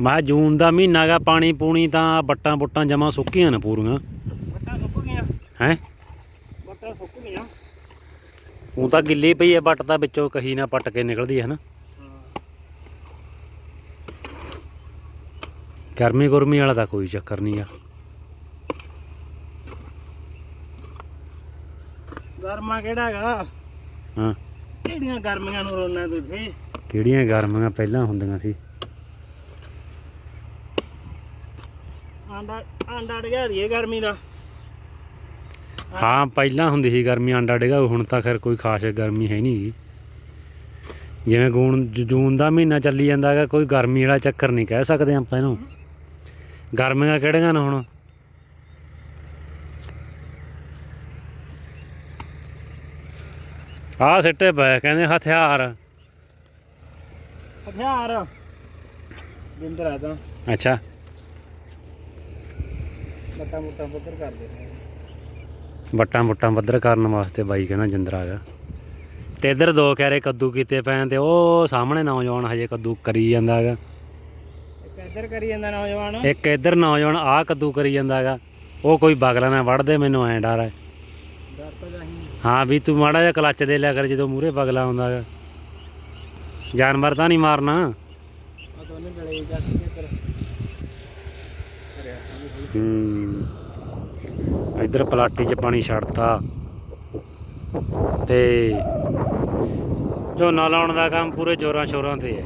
ਮੈਂ ਜੂਨ ਦਾ ਮਹੀਨਾ ਗਾ ਪਾਣੀ ਪੂਣੀ ਤਾਂ ਬੱਟਾਂ ਬੁੱਟਾਂ ਜਮਾ ਸੁੱਕੀਆਂ ਨੇ ਪੂਰੀਆਂ। ਬੱਟਾਂ ਸੁੱਕ ਗਈਆਂ ਹੈ? ਬੱਟਾਂ ਸੁੱਕ ਗਈਆਂ ਉਹ ਤਾਂ ਗਿੱਲੀ ਪਈ ਹੈ ਬੱਟ ਤਾਂ ਵਿੱਚੋਂ ਕਹੀ ਨਾ ਪੱਟ ਕੇ ਨਿਕਲਦੀ ਹੈ ਨਾ। ਗਰਮੀ ਗੁਰਮੀ ਵਾਲਾ ਤਾਂ ਕੋਈ ਚੱਕਰ ਨਹੀਂ ਆ। ਗਰਮਾ ਕਿਹੜਾ ਹੈਗਾ? ਹਾਂ। ਕਿਹੜੀਆਂ ਗਰਮੀਆਂ ਨੂੰ ਰੋਣਾ ਤੁਸੀਂ? ਕਿਹੜੀਆਂ ਗਰਮੀਆਂ ਪਹਿਲਾਂ ਹੁੰਦੀਆਂ ਸੀ? ਆਂਡਾ ਆਂਡਾ ਡਿਆ ਦੀਏ ਗਰਮੀ ਦਾ। ਹਾਂ ਪਹਿਲਾਂ ਹੁੰਦੀ ਸੀ ਗਰਮੀ ਆਂਡਾ ਡਿਗਾ ਹੁਣ ਤਾਂ ਖੈਰ ਕੋਈ ਖਾਸ ਗਰਮੀ ਹੈ ਨਹੀਂ। ਜਿਵੇਂ ਗੂਣ ਜੂਨ ਦਾ ਮਹੀਨਾ ਚੱਲੀ ਜਾਂਦਾ ਹੈਗਾ ਕੋਈ ਗਰਮੀ ਵਾਲਾ ਚੱਕਰ ਨਹੀਂ ਕਹਿ ਸਕਦੇ ਆਪਾਂ ਇਹਨੂੰ। ਗਰਮੀਆਂ ਕਿਹੜੀਆਂ ਨੇ ਹੁਣ? ਆਹ ਸਿੱਟੇ ਪਏ ਕਹਿੰਦੇ ਹਥਿਆਰ। ਹਥਿਆਰ। ਬਿੰਦਰ ਆ ਤਾਂ। ਅੱਛਾ। ਬੱਟਾ ਮੁੱਟਾ ਕਰਦੇ ਨੇ ਬੱਦਰ ਕਰਨ ਵਾਸਤੇ ਬਾਈ ਕਹਿੰਦਾ ਜਿੰਦਰਾ ਹੈਗਾ। ਤੇ ਇੱਧਰ ਦੋ ਕੈਰੇ ਕੱਦੂ ਕੀਤੇ ਪਏ ਤੇ ਉਹ ਸਾਹਮਣੇ ਨੌਜਵਾਨ ਹਜੇ ਕੱਦੂ ਕਰੀ ਜਾਂਦਾ ਹੈਗਾ। ਇੱਕ ਇੱਧਰ ਕਰੀ ਜਾਂਦਾ ਨੌਜਵਾਨ। ਇੱਕ ਇੱਧਰ ਨੌਜਵਾਨ ਕੱਦੂ ਕਰੀ ਜਾਂਦਾ ਹੈਗਾ। ਉਹ ਕੋਈ ਬਗਲਾ ਨਾ ਵੜਦੇ ਮੈਨੂੰ ਐਂ ਡਰ ਹੈ। ਡਰ ਤਾਂ ਜਾਹੀਂ ਹਾਂ ਵੀ ਤੂੰ ਮਾੜਾ ਜਿਹਾ ਕਲੱਚ ਦੇ ਲਿਆ ਕਰ ਜਦੋਂ ਮੂਰੇ ਬਗਲਾ ਆਉਂਦਾ ਹੈਗਾ। ਜਾਨਵਰ ਤਾਂ ਨਹੀਂ ਮਾਰਨਾ। ਆ ਗਲੇ ਜਾ ਕੇ ਹੂੰ। ਇੱਧਰ ਪਲਾਟੀ 'ਚ ਪਾਣੀ ਛੱਡਤਾ। ਤੇ ਝੋਨਾ ਲਾਉਣ ਦਾ ਕੰਮ ਪੂਰੇ ਜ਼ੋਰਾਂ ਸ਼ੋਰਾਂ ਤੇ ਹੈ।